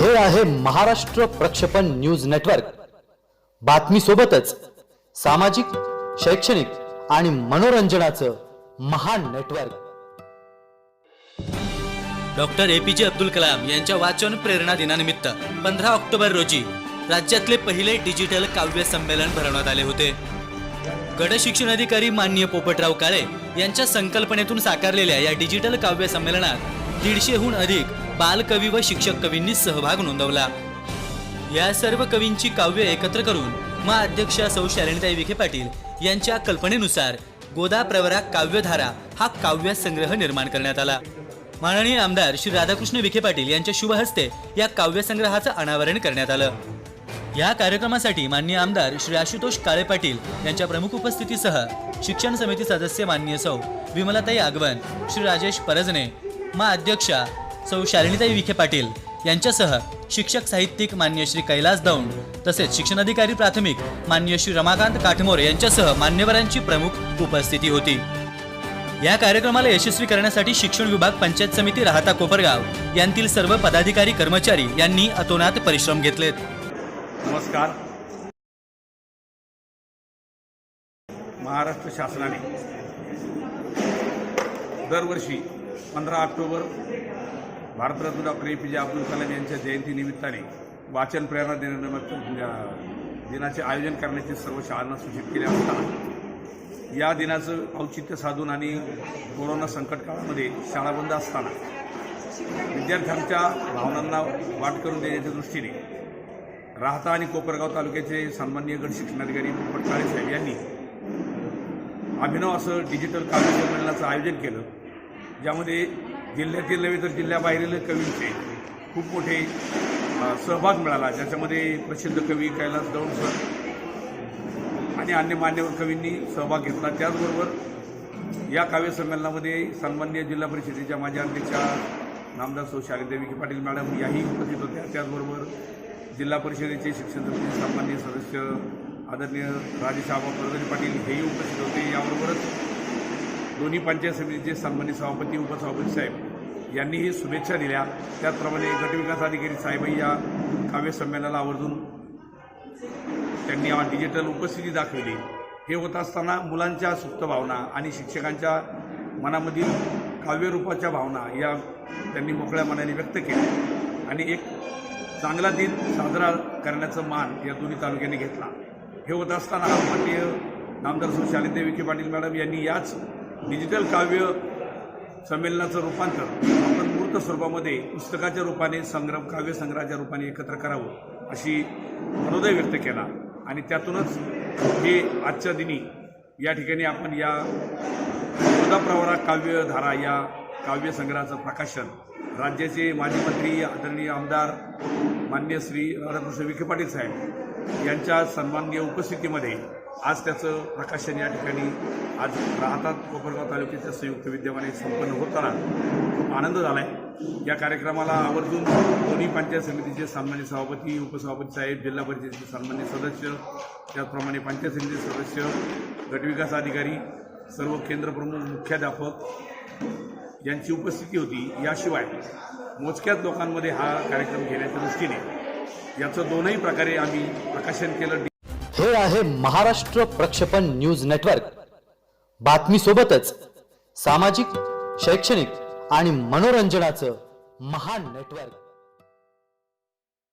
हे आहे महाराष्ट्र प्रक्षेपण न्यूज नेटवर्क. बातमी सोबतच सामाजिक शैक्षणिक आणि मनोरंजनाचं महान network. Doctor A P J Abdul Kalam यांच्या वाचन प्रेरणा दिनानिमित्त पंधरा ऑक्टोबर रोजी राज्यातले पहिले डिजिटल काव्य संमेलन भरवण्यात आले होते. गड शिक्षण अधिकारी माननीय पोपटराव काळे यांच्या संकल्पनेतून साकारलेल्या या डिजिटल काव्य संमेलनात दीडशेहून अधिक बालकवी व शिक्षक कवींनी सहभाग नोंदवला. या सर्व कवींची काव्य एकत्र करून मा अध्यक्ष सौ शालिनीताई विखे पाटील यांच्या कल्पनेनुसार गोदा प्रवरा काव्यधारा हा काव्य संग्रह निर्माण करण्यात आला. माननीय आमदार श्री राधाकृष्ण विखे पाटील यांच्या शुभ हस्ते या काव्य संग्रहाचं अनावरण करण्यात आलं. या कार्यक्रमासाठी मान्य आमदार श्री आशुतोष काळे पाटील यांच्या प्रमुख उपस्थितीसह शिक्षण समिती सदस्य मान्य सौ विमलाताई आगवण श्री राजेश परजने मा अध्यक्षा सौ शालिनीताई विखे पाटील यांच्यासह शिक्षक साहित्यिक मान्य श्री कैलास दौंड तसेच शिक्षणाधिकारी प्राथमिक मान्य श्री रमाकांत काठमोरे यांच्यासह मान्यवरांची प्रमुख उपस्थिती होती. या कार्यक्रमाला यशस्वी करण्यासाठी शिक्षण विभाग पंचायत समिती राहता कोपरगाव यांतील सर्व पदाधिकारी कर्मचारी यांनी अतोनात परिश्रम घेतलेत. नमस्कार. महाराष्ट्र शासनाने दरवर्षी पंधरा October Bharat Ratna doctor A P J Abdul Kalam यांच्या जयंतीनिमित्ताने वाचन प्रेरणा दिनानिमित्त दिनाचे आयोजन करण्याचे सर्व शाळांना सूचित केले असताना या दिनाचं औचित्य साधून आणि कोरोना संकट काळामध्ये शाळा बंद असताना विद्यार्थ्यांच्या भावनांना वाट करून देण्याच्या दृष्टीने राहता आणि कोपरगाव तालुक्याचे सन्माननीय गट शिक्षणाधिकारी पटकाळे साहेब यांनी अभिनव असं डिजिटल काव्य संमेलनाचं आयोजन केलं. ज्यामध्ये जिल्ह्यातील नव्हे तर जिल्ह्याबाहेरील कवींचे खूप मोठे सहभाग मिळाला. ज्याच्यामध्ये प्रसिद्ध कवी कैलास दौंड सर आणि अन्य मान्यवर कवींनी सहभाग घेतला. त्याचबरोबर या काव्य संमेलनामध्ये सन्मान्य जिल्हा परिषदेच्या माझ्या अध्यक्षा नामदार सौ शालिदेवी विखे पाटील मॅडम याही उपस्थित होत्या. त्याचबरोबर जिल्हा परिषदेचे शिक्षण समितीचे सन्मान्य सदस्य आदरणीय राजेश आबा परदरी पाटील हेही उपस्थित होते. याबरोबरच दोन्ही पंचायत समितीचे सन्मानित सभापती उपसभापती साहेब यांनीही शुभेच्छा दिल्या. त्याचप्रमाणे गटविकास अधिकारी साहेबही या काव्य संमेलनाला आवर्जून त्यांनी डिजिटल उपस्थिती दाखवली. हे होत असताना मुलांच्या सुप्त भावना आणि शिक्षकांच्या मनामधील काव्यरूपाच्या भावना या त्यांनी मोकळ्या मनाने व्यक्त केल्या आणि एक चांगला दिन साजरा करण्याचं मान या दोन्ही तालुक्यांनी घेतला. हे होत असताना माननीय नामदार सौ. शालिदेव विखे पाटील मॅडम यांनी याच डिजिटल काव्य संमेलनाचं रूपांतर आपण मूर्त स्वरूपामध्ये पुस्तकाच्या रूपाने संग्रह काव्य संग्रहाच्या रूपाने एकत्र करावं अशी मनोदय व्यक्त केला. आणि त्यातूनच हे आजच्या दिनी या ठिकाणी आपण या प्रवरा काव्यधारा या काव्य संग्रहाचं प्रकाशन राज्याचे माजी मंत्री आदरणीय आमदार मान्य श्री राधाकृष्ण विखे पाटील साहेब यांच्या सन्माननीय उपस्थितीमध्ये आज त्याचं प्रकाशन या ठिकाणी आज राहतात कोपरगाव तालुक्याच्या संयुक्त विद्यमाने संपन्न होताना खूप आनंद झाला आहे या कार्यक्रमाला आवर्जून दोन्ही पंचायत समितीचे सन्मान्य सभापती उपसभापती साहेब जिल्हा परिषदेचे सन्मान्य सदस्य त्याचप्रमाणे पंचायत समितीचे सदस्य गटविकास अधिकारी सर्व केंद्रप्रमुख मुख्याध्यापक यांची उपस्थिती होती. याशिवाय मोजक्याच लोकांमध्ये हा कार्यक्रम घेण्याच्या दृष्टीने याचं दोनही प्रकारे आम्ही प्रकाशन केलं. हे आहे महाराष्ट्र प्रक्षेपण न्यूज नेटवर्क. बातमी सोबतच सामाजिक शैक्षणिक आणि मनोरंजनाचं महान नेटवर्क.